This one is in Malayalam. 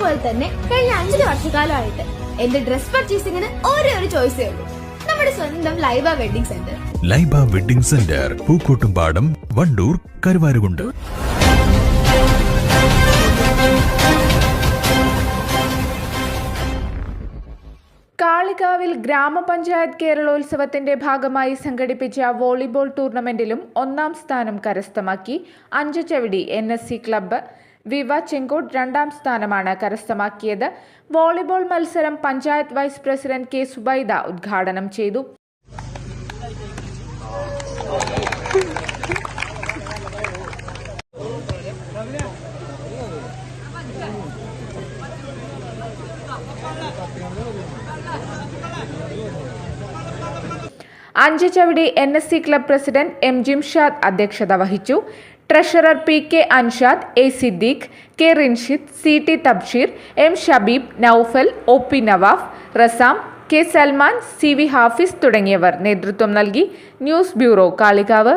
പോലെ തന്നെ കഴിഞ്ഞ അഞ്ചു വർഷക്കാലമായിട്ട് എന്റെ ഡ്രസ് പർച്ചേസിംഗിന് ഒരേ ഒരു ചോയ്സേ ഉള്ളൂ. നമ്മുടെ സ്വന്തം Laiba wedding centre Laiba wedding centre Pookkottumpadam Wandoor Karuvarakundu. കാളികാവിൽ ഗ്രാമപഞ്ചായത്ത് കേരളോത്സവത്തിന്റെ ഭാഗമായി സംഘടിപ്പിച്ച വോളിബോൾ ടൂർണമെന്റിലും ഒന്നാം സ്ഥാനം കരസ്ഥമാക്കി Anchachavidi N S C club Viva Chenkottu രണ്ടാം സ്ഥാനമാണ് കരസ്ഥമാക്കിയത്. വോളിബോൾ മത്സരം panchayat vice president K Subaida ഉദ്ഘാടനം ചെയ്തു. Anchachavidi N S C club president M Jimshad അധ്യക്ഷത വഹിച്ചു. Treasurer P K Anshad A Siddique K Rinshid C T Thabsheer M Shabeeb Naufal O P Nawaf Razam K Salman C V Hafis തുടങ്ങിയവർ നേതൃത്വം നൽകി ന്യൂസ് ബ്യൂറോ കാളികാവ്.